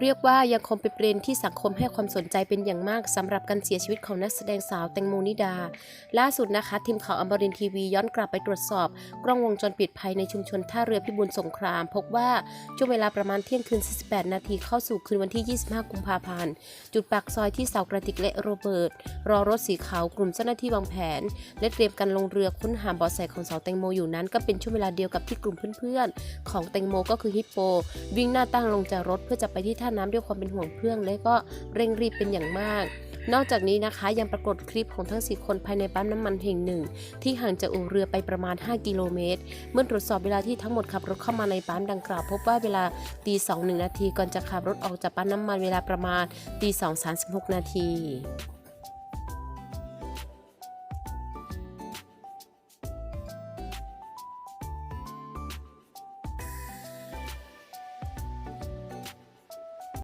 เรียกว่ายังคงเป็นประเด็นที่สังคมให้ความสนใจเป็นอย่างมากสำหรับการเสียชีวิตของนักแสดงสาวแตงโมนิดา ล่าสุดนะคะ ทีมข่าวอมรินทีวีย้อนกลับไปตรวจสอบ กล้องวงจรปิดภายในชุมชนท่าเรือพิบูลสงคราม พบว่าช่วงเวลาประมาณเที่ยงคืน 48 นาทีเข้าสู่คืนวันที่ 25 กุมภาพันธ์จุดปากซอยที่เสากระติกและโรเบิร์ตรอรถสีขาวกลุ่มเจ้าหน้าที่วางแผน และเตรียมการลงเรือค้นหาเบาะแสของสาวแตงโมอยู่นั้น ก็เป็นช่วงเวลาเดียวกับที่กลุ่มเพื่อนๆของแตงโมก็คือฮิปโปวิ่งหน้าตั้งลงจากรถเพื่อจะไปที่ท่าน้ำด้วยความเป็นห่วงเพื่อนและก็เร่งรีบเป็นอย่างมาก นอกจากนี้นะคะยังปรากฏคลิปของทั้ง 4 คนภายในปั๊มน้ำมันแห่งหนึ่ง ที่ห่างจากอู่เรือไปประมาณ 5 กิโลเมตร เมื่อตรวจสอบเวลาที่ทั้งหมดขับรถเข้ามาในปั๊มดังกล่าว พบว่าเวลาตีสองหนึ่งนาทีก่อนจะขับรถออกจากปั๊มน้ำมันเวลาประมาณตีสองสานาที